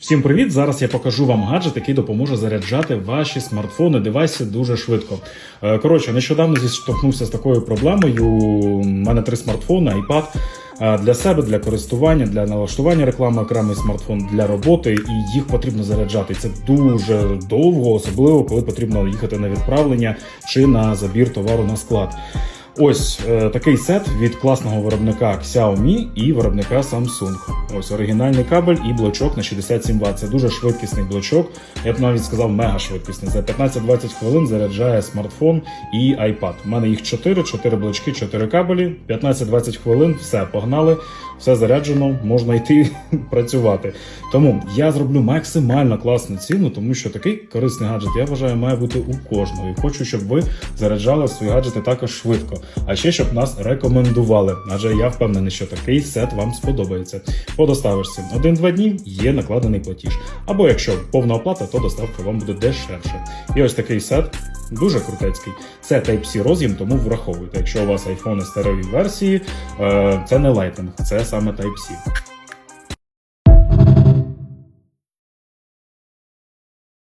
Всім привіт! Зараз я покажу вам гаджет, який допоможе заряджати ваші смартфони, девайси дуже швидко. Е, Коротше, нещодавно зіштовхнувся з такою проблемою. У мене три смартфони, iPad. Е, Для себе, для користування, для налаштування реклами окремий смартфон для роботи, і їх потрібно заряджати. Це дуже довго, особливо коли потрібно їхати на відправлення чи на забір товару на склад. Ось е, такий сет від класного виробника Xiaomi і виробника Samsung. Ось оригінальний кабель і блочок на 67 Вт. Це дуже швидкісний блочок. Я б навіть сказав мега швидкісний. За 15-20 хвилин заряджає смартфон і iPad. У мене їх 4, 4 блочки, 4 кабелі. 15-20 хвилин, все погнали, все заряджено, можна йти працювати. Тому я зроблю максимально класну ціну, тому що такий корисний гаджет, я вважаю, має бути у кожного. І хочу, щоб ви заряджали свої гаджети також швидко. А ще щоб нас рекомендували. Адже я впевнений, що такий сет вам сподобається. По доставочці 1-2 дні є накладений платіж. Або якщо повна оплата, то доставка вам буде дешевше. І ось такий сет. Дуже крутецький. Це Type-C роз'єм, тому враховуйте. Якщо у вас iPhone старої версії, е, це не Lightning, це саме Type-C.